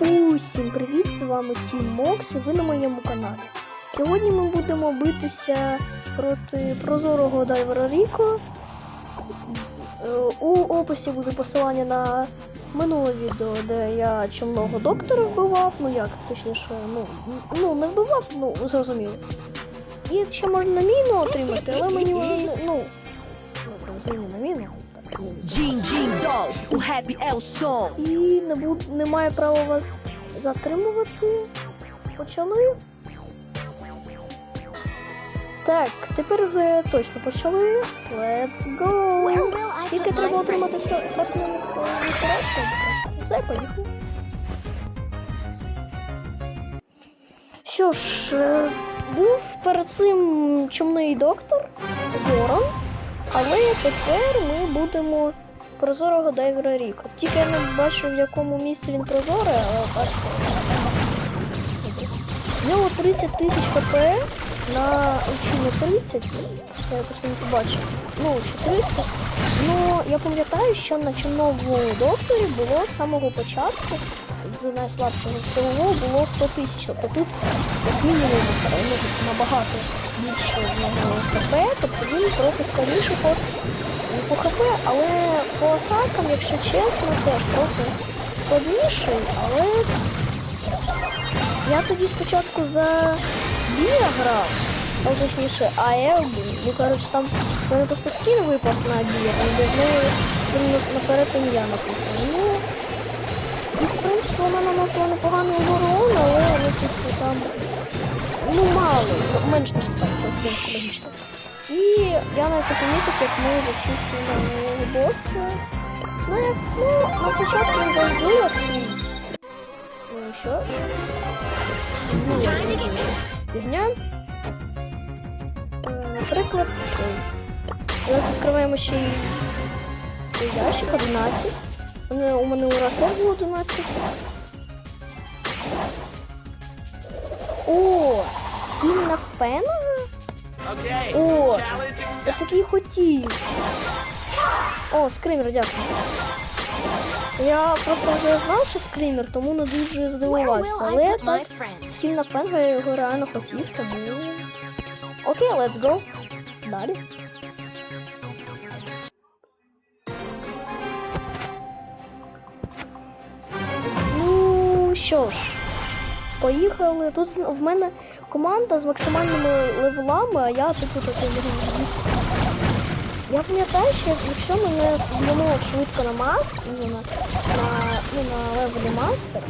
Усім привіт! З вами Тім Мокс і ви на моєму каналі. Сьогодні ми будемо битися проти прозорого дайвера Ріко. Е, У описі буде посилання на минуле відео, де я чумного доктора вбивав. Ну як, точніше, ну, ну не вбивав, ну зрозуміло. І ще можна міну отримати, але мені ну. Добре, зміни на міну. Jean Jean Doll, o Happy é o. І не буд... немає права вас затримувати. Почали. Так, тепер вже точно почали. Let's go! Тільки треба отримати сортну коробку. Все, поїхали. Що ж, е, був перед цим чумний доктор Ворон, але тепер ми будемо прозорого дайвера Ріко. Тільки я не бачу, в якому місці він прозорий, але бачите. В нього 30 тисяч хп на чи не 30, я просто не побачив. Ну, 400. Ну, я пам'ятаю, що на чорному докторі було з самого початку, з найслабшого всього було 100 тисяч. Тобто тут як мінімум набагато більше в нього хп, тобто він трохи скоріше по по ХП, але по атакам, якщо чесно, теж трохи складніший, але я тоді спочатку за Бія грав, ну точніше, Аелбі. Ну, коротше, там в мене просто скін випав на в неї там на- наперед ім'я написано. Ну, і в принципі вона наносила непоганий урон, але ну, типу, там ну мало, менш ніж спеція, в принципі, логічно. І я навіть помітив, як ми зачистили боса. Ну, як, ну, на початку він завжди як ну, ну що. Ну, Фігня. Е, Наприклад, цей. Зараз відкриваємо ще й цей ящик 11. У мене, у ураз теж було 11. О, скін на фена? О, я такий хотів. О, скример, дякую. Я просто вже знав, що скример, тому не дуже здивувався. Але так, скін на фенга я його реально хотів, тому. Окей, let's go. Далі. Ну що ж, поїхали. Тут в мене команда з максимальними левелами, а я типу такий Я пам'ятаю, що якщо мене не швидко на маст, ну, на, на, ну, на левелі мастер,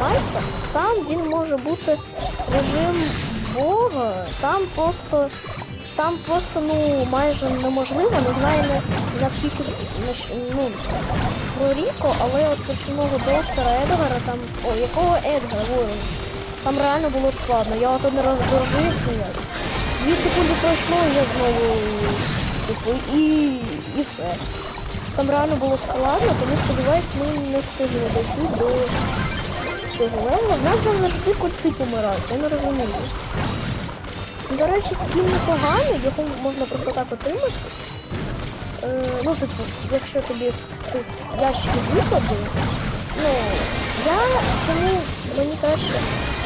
мастер, там він може бути режим Бога, там просто там просто ну майже неможливо, не знаю не, наскільки ну, про Ріко, але от починого доктора Едгара там. О, якого Едгара Ворон? Там реально було складно. Я от один раз дожив, ну. Дві секунди пройшло, і я знову типу, і, і все. Там реально було складно, тому сподіваюсь, ми не встигнемо дійти до цього левела. Нас там завжди коти помирають, я не розумію. До речі, скін непоганий, його можна просто так отримати. Е, ну, типу, якщо тобі тих ящиків ну, я чому мені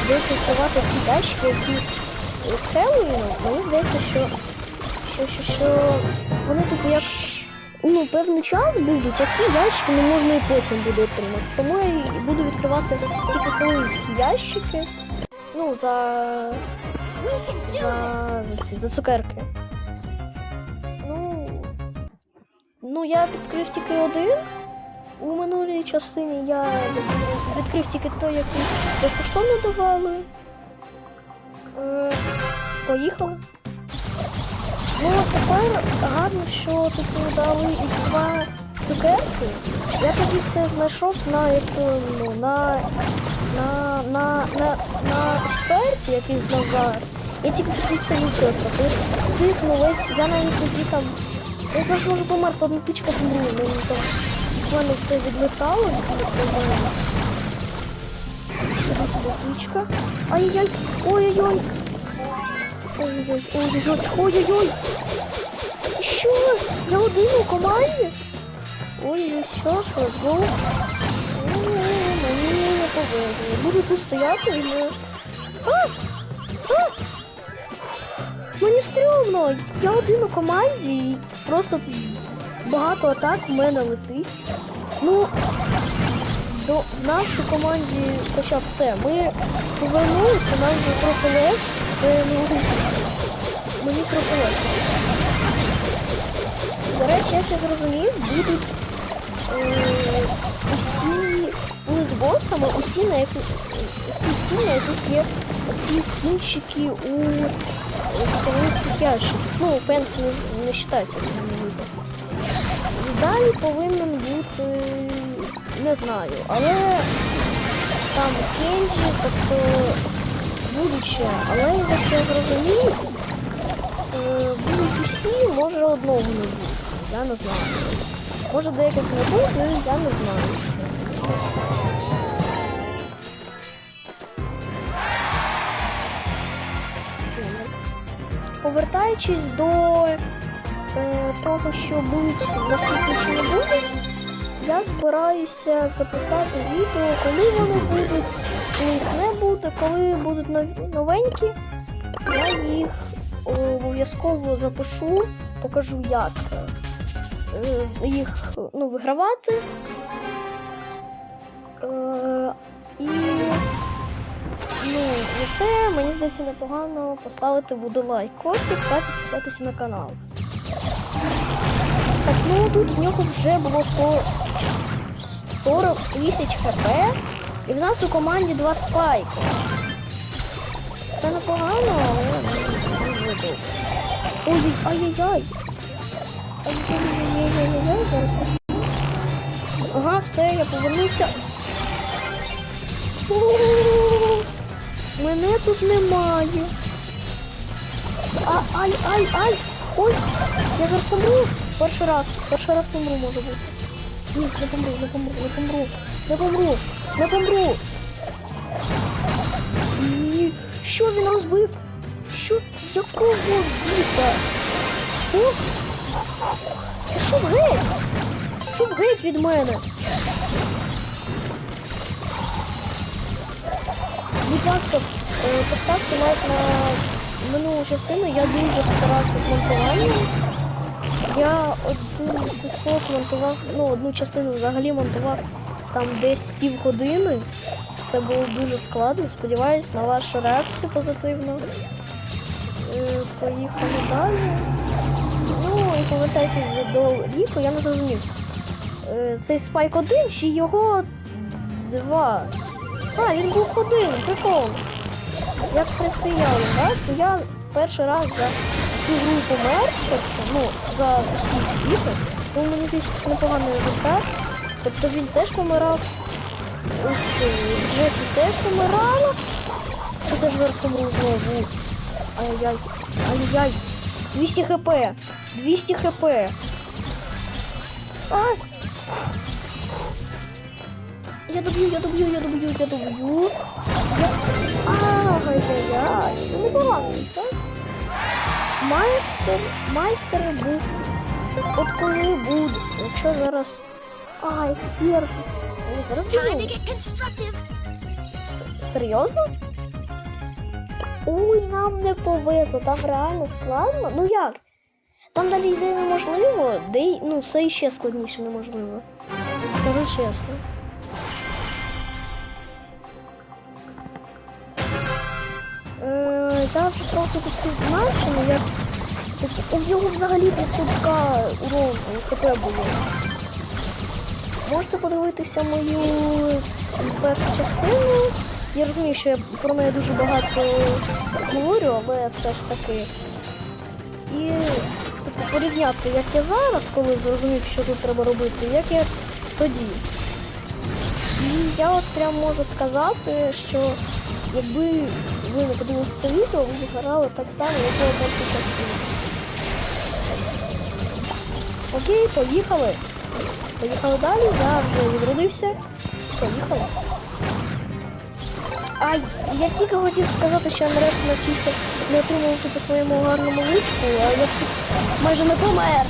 десь відкривати ці ящики, які з Хеллоуіну, мені здається, що, що, що, що вони типу як ну, певний час будуть, а ті ящики не можна і потім буде отримати. Тому я буду відкривати тільки хеллоуінські ящики. Ну, за за, за, ці, за цукерки. Ну, ну, я відкрив тільки один. У минулій частині я відкрив- тільки той, який безкоштовно давали. Е, поїхали. Ну, а тепер гарно, що типу дали і два цукерки. Я тоді це знайшов на якому на на, на, на, на експерті, який знав зараз. Я тільки тоді це відео трохи стихнув, я навіть тоді там. Я зараз можу померти, одна пічка помру, мені там в мене все відлетало, відлетало. Іди сюди пічка. Ай-яй-яй, ой-ой-ой. Ой-ой-ой, ой-ой-ой, ой-ой-ой. Що? Я один у команді? Ой-ой, що ж, let's go. Ой, Мені не повезло. буду тут стояти і не. А! А! Мені стрьомно! Я один у команді і просто багато атак в мене летить. Ну, до в нашій команді хоча б все. Ми повернулися, нам вже трохи легше. Це ну, мені трохи легше. До речі, я зрозумів, будуть е, усі будуть босами, усі на які, усі ті, на яких є оці скінчики у скалинських ящиках. Ну, фенк не, не вважається в випадку. Далі повинен бути, не знаю, але там Кенджі, тобто будуть але як я зрозумів, е, будуть усі, може одного не буде. Я не знаю. Може деяких не буде, я не знаю. Повертаючись до е, того, що будуть наступні чи не будуть, я збираюся записати відео, коли вони будуть, коли їх не буде, коли будуть новенькі, я їх обов'язково запишу, покажу, як е, їх ну, вигравати. Е, і ну, за це мені здається непогано поставити буде лайк котик та підписатися на канал. Так, ну тут в нього вже було 140 тисяч хп, і в нас у команді два спайки. Це непогано, але не. Ой, ай-яй-яй. Ай-яй-яй-яй-яй, зараз. Ага, все, я повернувся. О, Мене тут немає. А, ай, ай, ай! Ой! Я зараз помру. Перший раз. Перший раз помру, може бути. Ні, не помру, не помру, не помру. Не помру, не помру. Ні. Що він розбив? Що? Якого біса? О! Пішов геть! Пішов геть від мене. Будь ласка, е, поставте лайк на минулу частину. Я дуже старався з монтуванням. Я один кусок монтував, ну, одну частину взагалі монтував там десь півгодини. Це було дуже складно. Сподіваюсь на вашу реакцію позитивну. Е, Поїхали далі. Ну і повертайтесь до Ріко, я не зрозумів. Е, Цей спайк один чи його два? А, він був один, прикол. Як християни, то я перший раз за цю помер, тобто, ну, за всі ігри, то мені десь непоганий результат. Тобто він теж помирав. Ось е, Джесі теж помирала. Я теж помру знову. Ай-яй, ай-яй. 200 хп. 200 хп. Ай! Я доб'ю, я доб'ю, я доб'ю, я доб'ю. Я... Ай-яй-яй. Ну непогано, так? Майстер, майстер був. От коли буде, якщо зараз... А, експерт. Ой, зараз буде. Серйозно? Ой, нам не повезло, там реально складно. Ну як? Там далі йде неможливо, де ну це ще складніше неможливо. Скажу чесно. Я вже трохи тут значено, як у нього взагалі 500к урон хп було. Можете подивитися мою першу частину. Я розумію, що я про неї дуже багато говорю, але все ж таки. І типу, порівняти, як я зараз, коли зрозумів, що тут треба робити, як я тоді. І я от прям можу сказати, що якби ви не подивилися це відео, ви так само, як я першу частину. Окей, поїхали. Поїхали далі, я вже відродився. Поїхали. Ай, я тільки хотів сказати, що я нарешті навчився не отримувати по своєму гарному личку, а я тут майже не помер.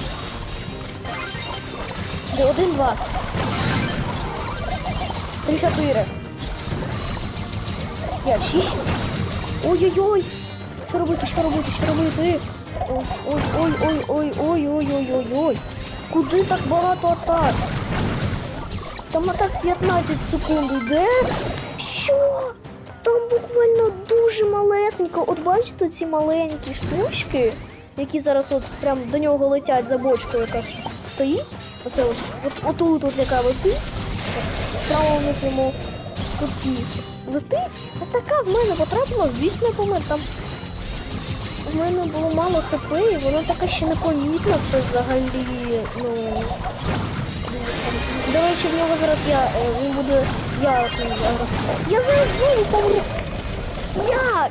Сюди один, два. Три, чотири. 5, 6. Ой-ой-ой. Що робити, що робити, що робити? Ой, ой, ой, ой, ой, ой, ой, ой, ой, ой. Куди так багато атак? Там атак 15 секунд йде. Що? Там буквально дуже малесенько. От бачите ці маленькі штучки, які зараз от прям до нього летять за бочкою, яка стоїть. Оце от, от отут, от яка летить. В правому нижньому куті летить. А така в мене потрапила, звісно, помер. Там в мене було мало хп, і вона така ще непомітна. Це взагалі, ну. До речі, в нього зараз я. е, Він буде. Я зараз. Я зараз знову помру. Як?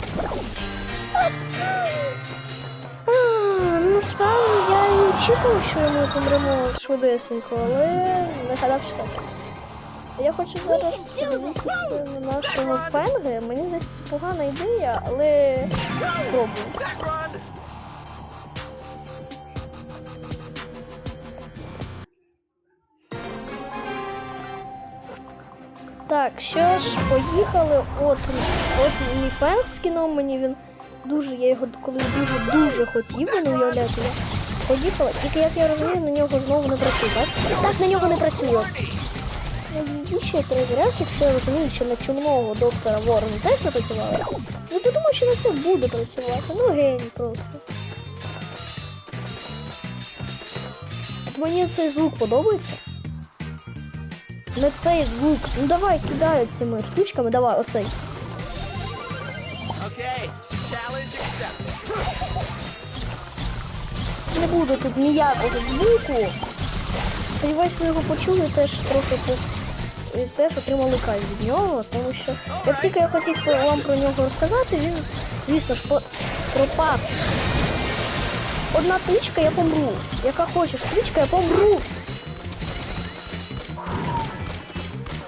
Насправді я і очікував, що ми помремо швидесенько, але не гадав, що так. Я хочу зараз подивитися на нашого фенги. Мені це погана ідея, але спробую. Так, що ж, поїхали. От, от мій з кіном, мені він дуже, я його коли дуже-дуже хотів, ви не уявляєте. Поїхала, тільки як я розумію, на нього знову не працює, так? Так, на нього не працює. І ще перевіряв, якщо я розумію, що на чумного доктора Ворона теж не працювала. Ну, ти думав, що на це буде працювати. Ну, геній просто. От мені цей звук подобається. Не цей звук. Ну давай кидай цими штучками, давай, оцей. Okay, challenge accepted. Не буде тут ніякого звуку. Сподіваюсь, ви його почули теж трохи по... і теж отримали кайф від нього, тому що як тільки я хотів вам про нього розказати, він, звісно ж, пропав. Одна тичка, я помру. Яка хочеш тичка, я помру.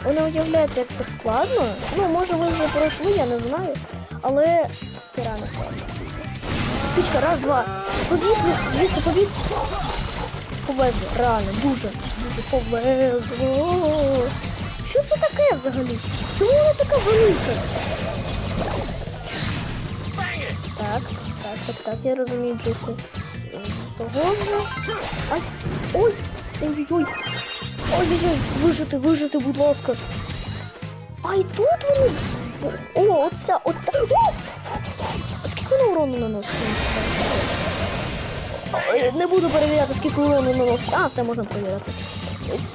Ви не уявляєте, як це складно. Ну, може ви вже пройшли, я не знаю. Але це рано складно. Тичка, раз, два. Побіг, звідси побіг. Повезло, реально, дуже, дуже повезло. Що це таке взагалі? Чому вона така велика? Так, так, так, так, я розумію, Джесі. Того вже. Ай, ой, ой-ой-ой. Ой-ой-ой, вижити, вижити, будь ласка. А і тут вони. О, оця, от. О! Скільки вона урону наносить? Не буду перевіряти, скільки урону наносить. А, все можна перевіряти.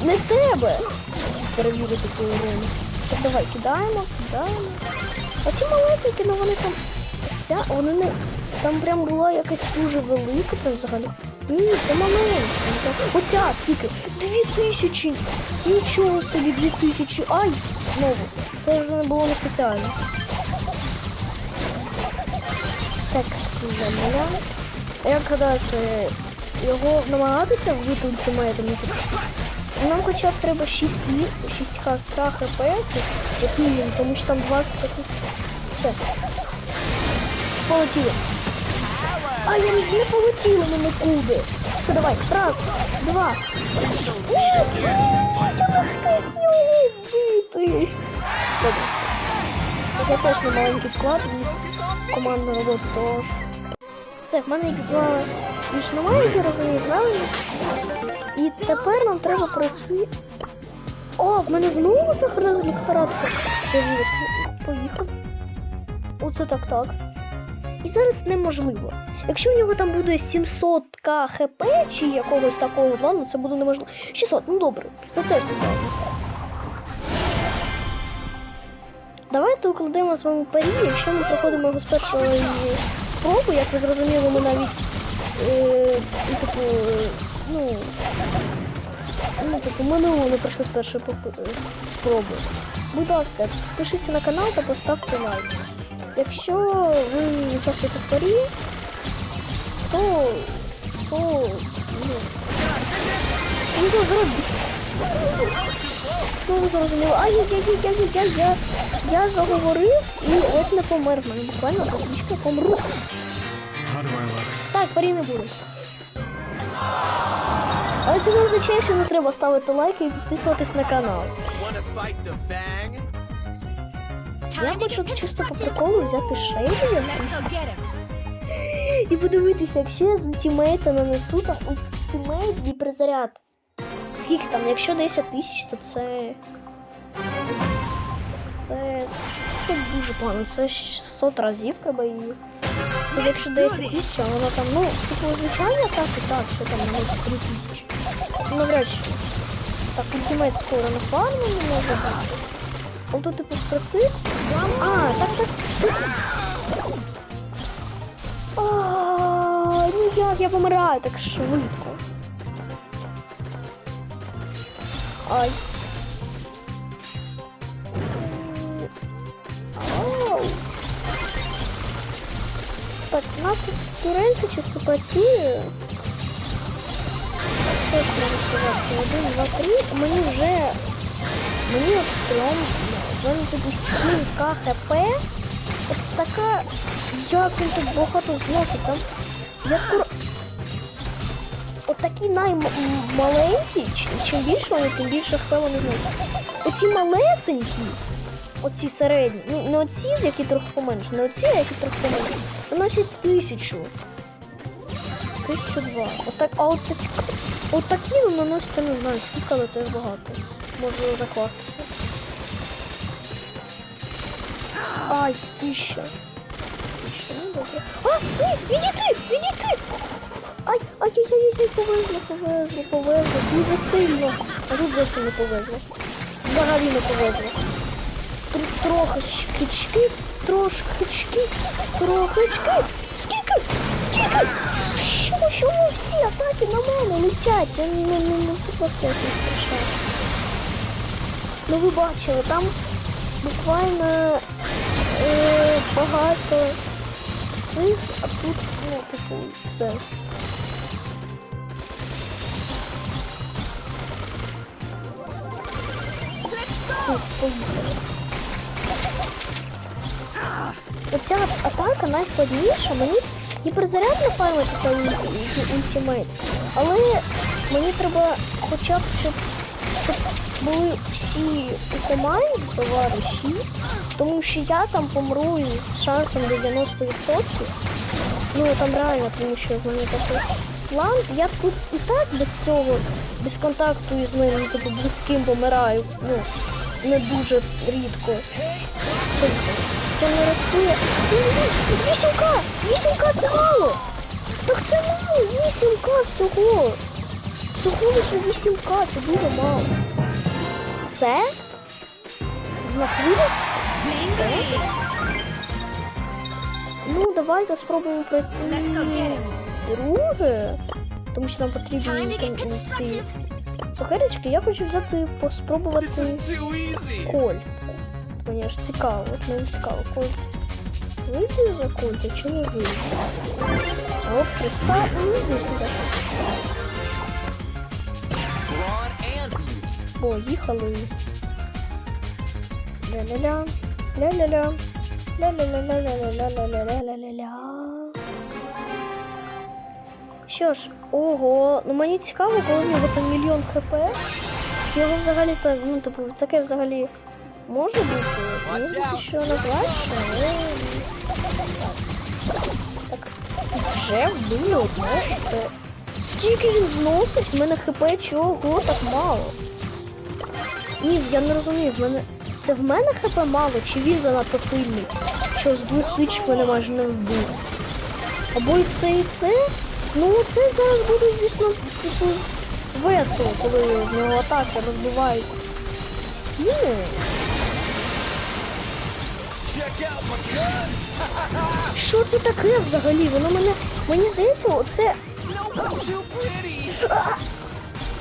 Не тебе перевірити твою урону. Так, давай, кидаємо, кидаємо. А ці малесенькі, ну вони там. Ця, вони не. Там прям була якась дуже велика там взагалі. Ні, це маленька. Оця скільки? Дві тисячі. Нічого собі, дві тисячі. Ай! Знову. Це вже не було не спеціально. Так, земля. Як гадаєте, його намагатися вбити ультимейтом? Нам хоча б треба 6 6 хп, як мінімум, тому що там 20 таких. Все. Полетіли. А я не полетіла на нікуди. Все, давай. Раз, два. Я не вбити. Добре. Я теж на маленький вклад командну роботу тож. Все, в мене їх два більш немає, розумію, правильно? І тепер нам треба пройти. О, в мене знову сахарна. З'явилась. Поїхав. Оце так так. І зараз неможливо. Якщо у нього там буде 700 к хп чи якогось такого плану, це буде неможливо. 600, ну добре, це теж цікаво. Давайте укладемо з вами парі, якщо ми проходимо його з першої спроби, як ви зрозуміли, ми навіть е, ну, типу, ну, ну, типу, минуло не пройшли з першої е, спроби. Будь ласка, підпишіться на канал та поставте лайк. Якщо ви участвуєте в парі, то, то, ну, ну, то зробіть. Ну, ви зрозуміли. Ай, я, я, я, я, я, я, я заговорив і от не помер. В Мене буквально трішки помру. Так, парі не буде. Але це не означає, що не треба ставити лайки і підписуватись на канал. Я хочу чисто по приколу взяти шейду і подивитися, якщо я з ультимейта нанесу там ультимейт і призаряд. Скільки там? Якщо 10 тисяч, то це. Це. Це дуже погано. Це 600 разів треба її. Це якщо 10 тисяч, а вона там, ну, типу, звичайно, так і так, що там навіть 3 тисячі. Ну, навряд чи. Так, ультимейт скоро на фарму не може бути. А тут, типу, скрипти. А, так, так. Ну як я помираю так швидко. Ай. скакать. Надо турельки сейчас скакать и... Что я могу сказать? Один, два, три. Мне уже... Мне прям... Вже на 10 хп. Это такая... Я каким-то богату зносу там. Я скоро... От такі наймаленькі, чим більше вони, тим більше хп вони зносять. Оці малесенькі, оці середні, ну не оці, які трохи поменше, не оці, а які трохи поменше. Виносять тисячу. Тисячу два. Отак, а от такі, от такі ну, не знаю, скільки, але теж багато. Можу закластися. Ай, тисяча. Тисяча, ну добре. А, ні, відійти, відійти! Ай, ай, ай, ай, ай, повезло, повезло, повезло. Дуже сильно. А тут зовсім не повезло. Взагалі не повезло. Тут трохи шкічки, трошки, трохички. Скільки? Скільки? Що, ви всі атаки на мене летять? Не, це просто якось страшно. Ну ви бачили, там буквально е, багато цих, а тут, ну, типу, все. Фу, поїхали. Оця атака найскладніша, мені гіперзарядно фармити та ультимейт, але мені треба хоча б, щоб, щоб були всі у команді товариші, тому що я там помру із шансом 90%. Ну там реально, тому що в мене такий план. Я тут і так без цього, без контакту із ним, типу близьким помираю. Ну, не дуже рідко. Це, не рахує. Вісімка! Вісімка це мало! Так це мало! Вісімка всього! Всього лише вісімка, це дуже мало. Все? На? Ну, давайте спробуємо пройти друге. Тому що нам потрібні ці цукерочки. Я хочу взяти, поспробувати коль. Мені аж цікаво, от мені цікаво, коль. Вийде за коль, чи не вийде? Оп, Христа, ну, так. Brawn and beauty. Поїхали. Ля-ля-ля. Ля-ля-ля. Ля-ля-ля-ля-ля-ля-ля-ля-ля-ля-ля. Що ж, ого, ну мені цікаво, коли в нього там мільйон хп. Його взагалі то, ну, типу, таке взагалі може бути. Мені здається, що найкраще, але. Так, вже вбили одного. Це... Скільки він зносить? В мене хп чого так мало? Ні, я не розумію, в мене. Це в мене хп мало, чи він занадто сильний? Що з двох тичок мене майже не вбив. Або і це, і це. Ну це зараз буде, звісно, типу, весело, коли в нього атаки розбивають стіни. Що це таке взагалі? Воно мене. Мені здається, оце.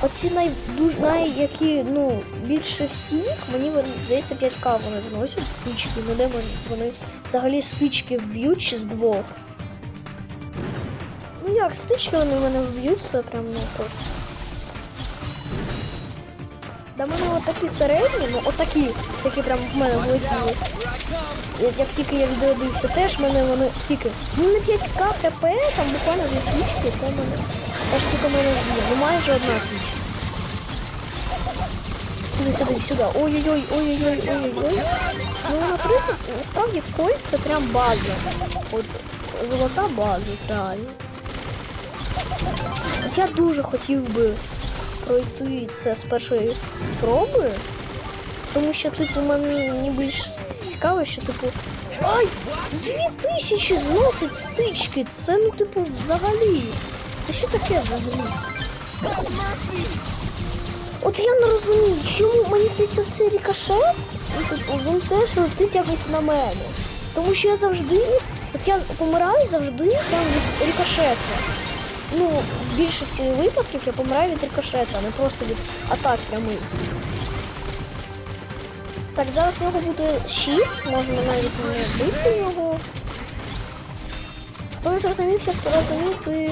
Оці най, дуж, най, які, ну, більше всіх, мені здається, 5к вони зносять стички. Ну де вони, взагалі стички вб'ють чи з двох. Ну як, стички вони в мене вб'ють, це прям ну просто. Да мене отакі середні, ну отакі, які прям в мене влетіли. Як, тільки я відродився, теж в мене вони скільки? Ну не 5к хп, там буквально дві тички, це мене. Аж тільки мене вб'є. Ну майже одна тичка. Сюди, сюди, сюди. Ой-ой-ой, ой-ой-ой, ой-ой-ой. Ну, три насправді кольт це прям база. От золота база, реально. Я дуже хотів би пройти це з першої спроби, тому що типу мене мені більш цікаво, що типу. Ай! Дві тисячі зносить стички! Це ну типу взагалі. Це що таке взагалі? От я не розумію, чому мені здається цей рикошет, ну, типу, він теж летить якось на мене. Тому що я завжди, от я помираю завжди там від. Ну, в більшості випадків я помираю від рикошета, а не просто від атак прямих. Так, зараз в нього буде щит, можна навіть не бити його. Хто не зрозумів, як розуміти,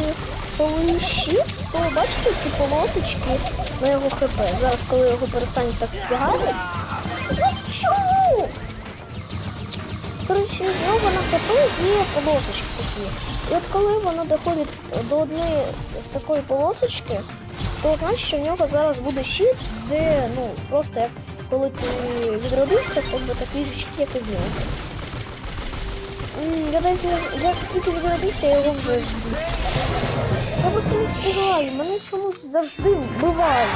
коли щит, то бачите ці полосочки на його хп. Зараз, коли його перестануть так. Ну чому? Коротше, з нього на хп є полосочки такі. І от коли воно доходить до однієї з такої полосочки, то значить, що в нього зараз буде щит, де ну просто як коли ти відродився, то би такий щит, як і в нього. Я навіть не я тільки відродився, я його вже. Я просто не встигаю, мене чомусь завжди вбивають.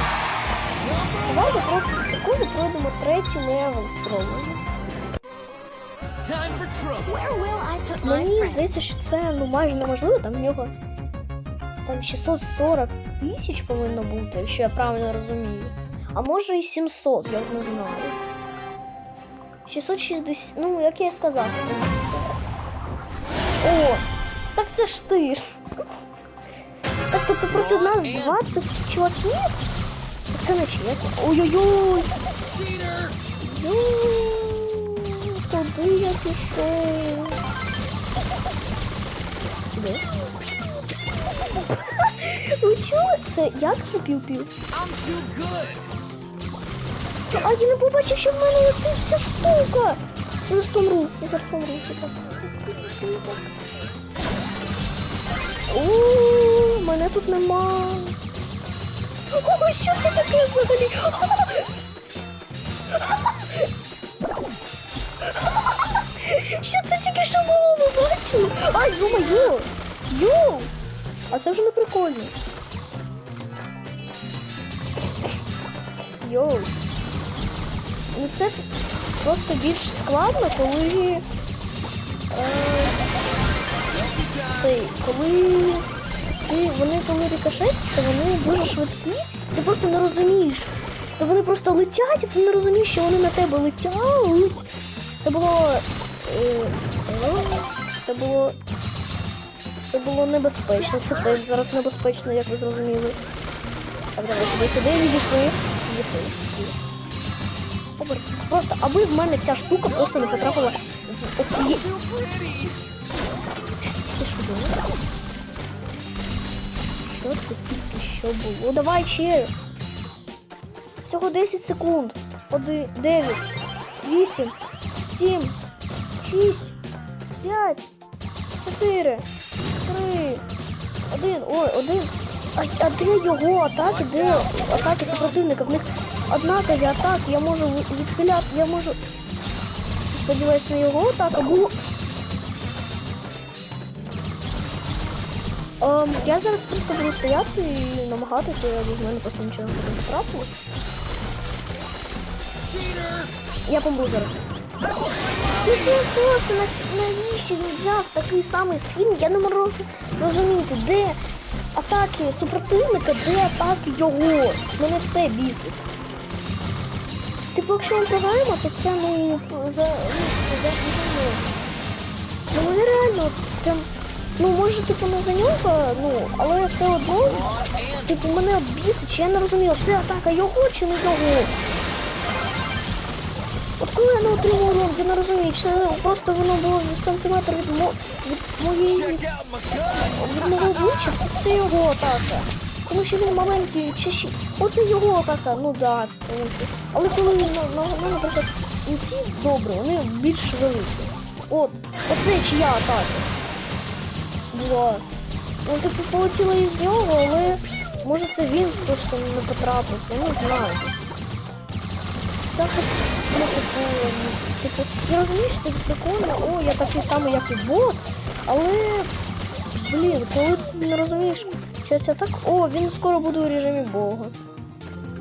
Давайте просто такого пройдемо третій левел спробуємо. Мені здається, що це ну майже неможливо, там в нього там 640 тисяч повинно бути, якщо я правильно розумію. А може і 700, я не знаю. 660, ну як я і сказав. О, так це ж ти. ж. Так тобто проти нас 20 чуваків? Це не чесно. Ой-ой-ой! Я пішов? Сюди. Ви чули це? Як це пів-пів? А я не побачив, що в мене летить ця штука. Я зараз помру. Я зараз помру. О, мене тут нема. О, що це таке взагалі? Що це тільки що було, ви бачили? Ай, йо-моє! Йоу! А це вже не прикольно. Йоу. Ну це просто більш складно, коли. Е, коли ти, вони коли рикошетяться, вони дуже швидкі, ти просто не розумієш. То вони просто летять, і ти не розумієш, що вони на тебе летять. Це було. Е, е, це було. Це було небезпечно. Це теж зараз небезпечно, як ви зрозуміли. Так, давай сюди сюди відійшли. Відійшли. Просто аби в мене ця штука просто не потрапила в оці. Що? Що це тільки що було? Давай ще. Всього 10 секунд. 1, 9, 8, 7, 6, 5, 4, 3, 1. Ой, один. А, а де його атаки? Де атаки супротивника? В них однакові атаки. Я можу відхиляти, я можу. Сподіваюсь, на його атаку було. Ем, я зараз просто буду стояти і намагатися, аби в мене просто нічого не. Cheater! Я помру зараз. Це просто навіщо він взяв такий самий скін? Я не можу розуміти, де атаки супротивника, де атаки його. Мене це бісить. Типу, якщо ми програємо, то це ну за за ну, ну реально прям. Ну, може, типу, не за нього, ну, але все одно, типу, мене бісить, я не розумію, це атака його чи не його. Коли не отримав урон, я не розумію, чи просто воно було від сантиметр від, мо... від моєї від мого обличчя, це, його атака. Тому що він маленький, чи ще... Оце його атака, ну да. Але коли на, на, на, наприклад, ну, ці добре, вони більш великі. От, оце чия атака. Була. Ну, типу, полетіла із нього, але може це він просто не потрапив, я не знаю. Так от, ну, типу, Типу, я розумію, що це прикольно, о, я такий самий, як і бос, але, блін, коли ти не розумієш, що це так, о, він скоро буде у режимі Бога.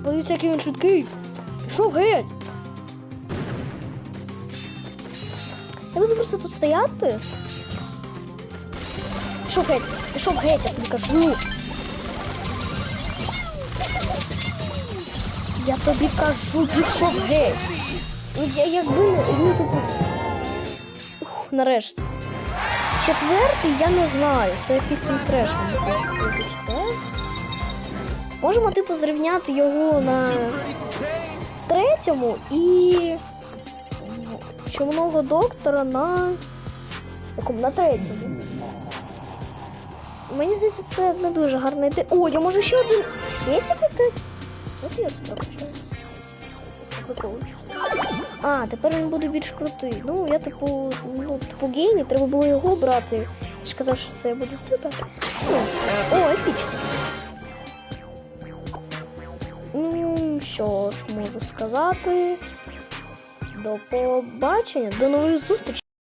Подивіться, який він швидкий. Пішов геть. Я буду просто тут стояти. Пішов геть, пішов геть, я тобі кажу. Я тобі кажу, пішов геть. Ну, я якби не, ну, типу. Ух, нарешті. Четвертий я не знаю. Це якийсь там треш. Можемо, типу, зрівняти його на третьому і чумного доктора на якому на третьому. Мені здається, це не дуже гарна ідея. О, я можу ще один. Є піти? От я тут прокачаю. А, тепер він буде більш крутий. Ну, я типу, ну, типу гейні, треба було його брати. Я ж казав, що це буде супер. Ну, о, епічно. Ну, що ж можу сказати. До побачення, до нових зустрічей.